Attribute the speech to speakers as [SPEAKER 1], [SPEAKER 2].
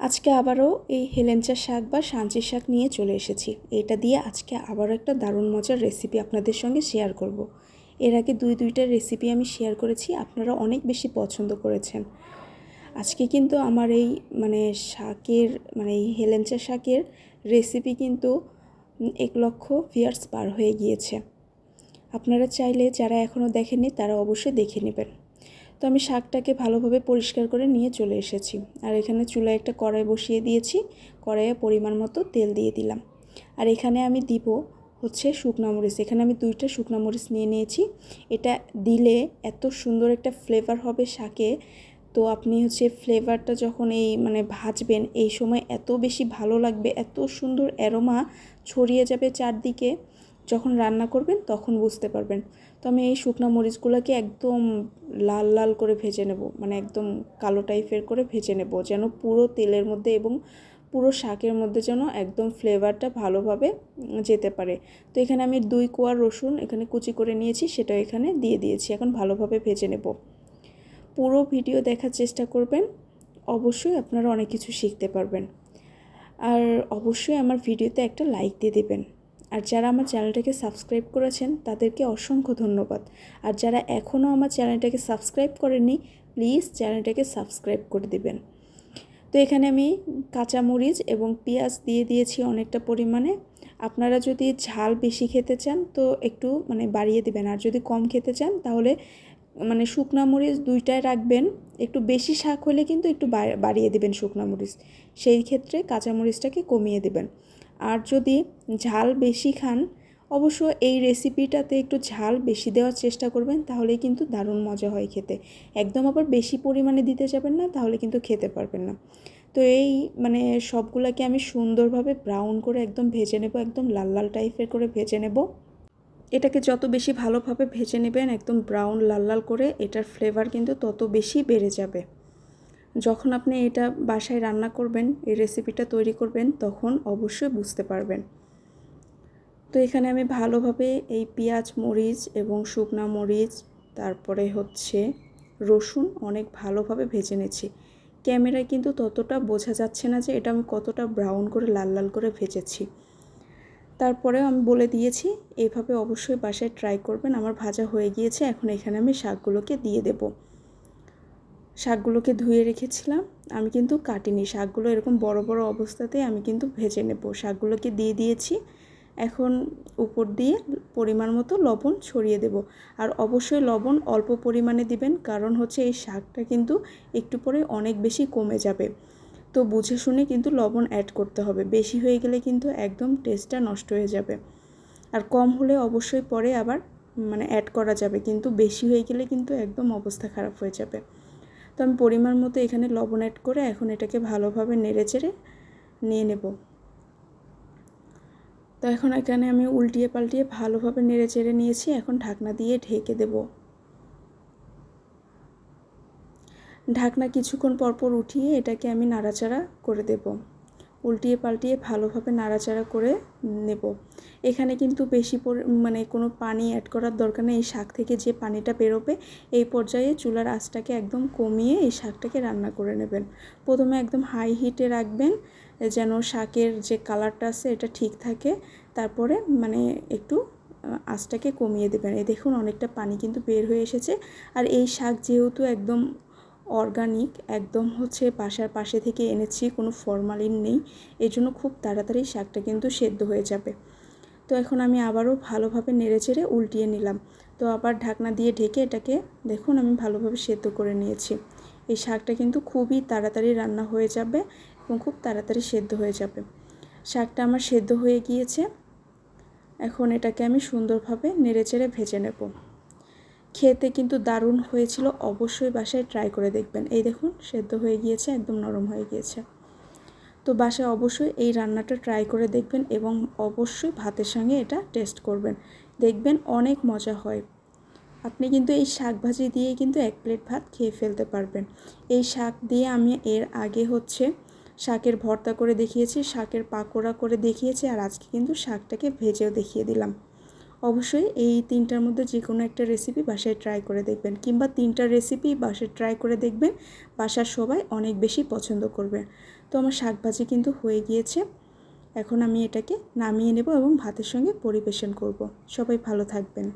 [SPEAKER 1] আজকে আবারও এই হেলেঞ্চা শাক বা সাঞ্চি শাক নিয়ে চলে এসেছি। এটা দিয়ে আজকে আবারও একটা দারুণ মজার রেসিপি আপনাদের সঙ্গে শেয়ার করব। এর আগে দুই দুইটা রেসিপি আমি শেয়ার করেছি আপনারা অনেক বেশি পছন্দ করেছেন। আজকে কিন্তু আমার এই মানে শাকের মানে এই হেলেঞ্চা শাকের রেসিপি কিন্তু এক লক্ষ ভিয়ার্স পার হয়ে গিয়েছে। আপনারা চাইলে যারা এখনও দেখেননি, তারা অবশ্যই দেখে নেবেন। তো আমি শাকটাকে ভালোভাবে পরিষ্কার করে নিয়ে চলে এসেছি। আর এখানে চুলায় একটা কড়াই বসিয়ে দিয়েছি। কড়াইয়ে পরিমাণ মতো তেল দিয়ে দিলাম। আর এখানে আমি দিব হচ্ছে শুকনা মরিচ। এখানে আমি দুইটা শুকনা মরিচ নিয়ে নিয়েছি। এটা দিলে এত সুন্দর একটা ফ্লেভার হবে শাকে। তো আপনি হচ্ছে ফ্লেভারটা যখন এই মানে ভাজবেন, এই সময় এত বেশি ভালো লাগবে, এত সুন্দর অ্যারোমা ছড়িয়ে যাবে চারদিকে। যখন রান্না করবেন তখন বুঝতে পারবেন। তো আমি এই শুকনা মরিচগুলোকে একদম লাল লাল করে ভেজে নেব। মানে একদম কালো টাইপের করে ভেজে নেব। যেন পুরো তেলের মধ্যে এবং পুরো শাকের মধ্যে যেন একদম ফ্লেভারটা ভালোভাবে যেতে পারে। তো এখানে আমি দুই কোয়া রসুন এখানে কুচি করে নিয়েছি সেটা এখানে দিয়ে দিয়েছি। এখন ভালোভাবে ভেজে নেব। পুরো ভিডিও দেখার চেষ্টা করবেন। অবশ্যই আপনারা অনেক কিছু শিখতে পারবেন। আর অবশ্যই আমার ভিডিওতে একটা লাইক দিয়ে দেবেন। আর যারা আমার চ্যানেলটাকে সাবস্ক্রাইব করেছেন, তাদেরকে অসংখ্য ধন্যবাদ। আর যারা এখনও আমার চ্যানেলটাকে সাবস্ক্রাইব করেননি, প্লিজ চ্যানেলটাকে সাবস্ক্রাইব করে দেবেন। তো এখানে আমি কাঁচামরিচ এবং পেঁয়াজ দিয়ে দিয়েছি অনেকটা পরিমাণে। আপনারা যদি ঝাল বেশি খেতে চান, তো একটু মানে বাড়িয়ে দেবেন। আর যদি কম খেতে চান, তাহলে মানে শুকনা মরিচ দুইটায় রাখবেন। একটু বেশি শাক হলে কিন্তু একটু বাড়িয়ে দেবেন শুকনা মরিচ। সেই ক্ষেত্রে কাঁচামরিচটাকে কমিয়ে দেবেন। আর যদি ঝাল বেশি খান, অবশ্য এই রেসিপিটাতে একটু ঝাল বেশি দেওয়ার চেষ্টা করবেন তাহলে কিন্তু দারুণ মজা হয় খেতে। একদম আবার বেশি পরিমাণে দিতে যাবেন না, তাহলে কিন্তু খেতে পারবেন না। তো এই মানে সবগুলোকে আমি সুন্দরভাবে ব্রাউন করে একদম ভেজে নেব, একদম লাল লাল টাইপের করে ভেজে নেব। এটাকে যত বেশি ভালোভাবে ভেজে নেবেন, একদম ব্রাউন লাল লাল করে, এটার ফ্লেভার কিন্তু তত বেশি বেড়ে যাবে। যখন আপনি এটা বাসায় রান্না করবেন, এই রেসিপিটা তৈরি করবেন, তখন অবশ্যই বুঝতে পারবেন। তো এখানে আমি ভালোভাবে এই পেঁয়াজ মরিচ এবং শুকনা মরিচ, তারপরে হচ্ছে রসুন অনেক ভালোভাবে ভেজে নিয়েছি ক্যামেরায় কিন্তু ততটা বোঝা যাচ্ছে না যে এটা আমি কতটা ব্রাউন করে, লাল লাল করে ভেজেছি। তারপরেও আমি বলে দিয়েছি এইভাবে অবশ্যই বাসায় ট্রাই করবেন। আমার ভাজা হয়ে গিয়েছে, এখন এখানে আমি শাকগুলোকে দিয়ে দেবো। শাকগুলোকে ধুয়ে রেখেছিলাম। আমি কিন্তু কাটিনি। শাকগুলো এরকম বড় বড় অবস্থাতেই আমি কিন্তু ভেজে নেব। শাকগুলোকে দিয়ে দিয়েছি। এখন উপর দিয়ে পরিমাণ মতো লবণ ছড়িয়ে দেব। আর অবশ্যই লবণ অল্প পরিমাণে দিবেন, কারণ হচ্ছে এই শাকটা কিন্তু একটু পরে অনেক বেশি কমে যাবে। তো বুঝে শুনে কিন্তু লবণ অ্যাড করতে হবে। বেশি হয়ে গেলে কিন্তু একদম টেস্টটা নষ্ট হয়ে যাবে। আর কম হলে অবশ্যই পরে আবার মানে অ্যাড করা যাবে। কিন্তু বেশি হয়ে গেলে কিন্তু একদম অবস্থা খারাপ হয়ে যাবে। তো আমি পরিমাণ মতো এখানে লবণ অ্যাড করে এখন এটাকে ভালোভাবে নেড়ে চেড়ে নিয়ে নেব। তো এখন এখানে আমি উল্টিয়ে পাল্টিয়ে ভালোভাবে নেড়ে চেড়ে নিয়েছি, এখন ঢাকনা দিয়ে ঢেকে দেব। ঢাকনা কিছুক্ষণ পরপর উঠিয়ে এটাকে আমি নাড়াচাড়া করে দেব। উল্টিয়ে পাল্টিয়ে ভালোভাবে নাড়াচাড়া করে নেব। এখানে কিন্তু বেশি মানে কোনো পানি অ্যাড করার দরকার নেই। এই শাক থেকে যে পানিটা বেরোবে, এই পর্যায়ে চুলার আঁচটাকে একদম কমিয়ে এই শাকটাকে রান্না করে নেবেন। প্রথমে একদম হাই হিটে রাখবেন, যেন শাকের যে কালারটা আছে এটা ঠিক থাকে। তারপরে মানে একটু আঁচটাকে কমিয়ে দেবেন। এই দেখুন অনেকটা পানি কিন্তু বের হয়ে এসেছে। আর এই শাক যেহেতু একদম অর্গানিক একদম হচ্ছে বাসার পাশে থেকে এনেছি, কোনো ফরমালিন নেই এই জন্য খুব তাড়াতাড়ি শাকটা কিন্তু সেদ্ধ হয়ে যাবে। তো এখন আমি আবারও ভালোভাবে নেড়ে চেড়ে উল্টিয়ে নিলাম। তো আবার ঢাকনা দিয়ে ঢেকে এটাকে দেখুন আমি ভালোভাবে সেদ্ধ করে নিয়েছি। এই শাকটা কিন্তু খুবই তাড়াতাড়ি রান্না হয়ে যাবে এবং খুব তাড়াতাড়ি সেদ্ধ হয়ে যাবে। শাকটা আমার সেদ্ধ হয়ে গিয়েছে। এখন এটাকে আমি সুন্দরভাবে নেড়ে চেড়ে ভেজে নেব। খেতে কিন্তু দারুণ হয়েছিল। অবশ্যই বাসায় ট্রাই করে দেখবেন। এই দেখুন, সেদ্ধ হয়ে গিয়েছে, একদম নরম হয়ে গিয়েছে। তো বাসায় অবশ্যই এই রান্নাটা ট্রাই করে দেখবেন এবং অবশ্যই ভাতের সঙ্গে এটা টেস্ট করবেন। দেখবেন অনেক মজা হয়। আপনি কিন্তু এই শাক ভাজি দিয়ে কিন্তু এক প্লেট ভাত খেয়ে ফেলতে পারবেন। এই শাক দিয়ে আমি এর আগে হচ্ছে শাকের ভর্তা করে দেখিয়েছি, শাকের পাকোড়া করে দেখিয়েছি আর আজকে কিন্তু শাকটাকে ভেজেও দেখিয়ে দিলাম। অবশ্যই এই তিনটার মধ্যে যে কোনো একটা রেসিপি বাসায় ট্রাই করে দেখবেন কিংবা তিনটা রেসিপি বাসায় ট্রাই করে দেখবেন বাসার সবাই অনেক বেশি পছন্দ করবে। তো আমার শাক ভাজি কিন্তু হয়ে গিয়েছে। এখন আমি এটাকে নামিয়ে নেব এবং ভাতের সঙ্গে পরিবেশন করব। সবাই ভালো থাকবেন।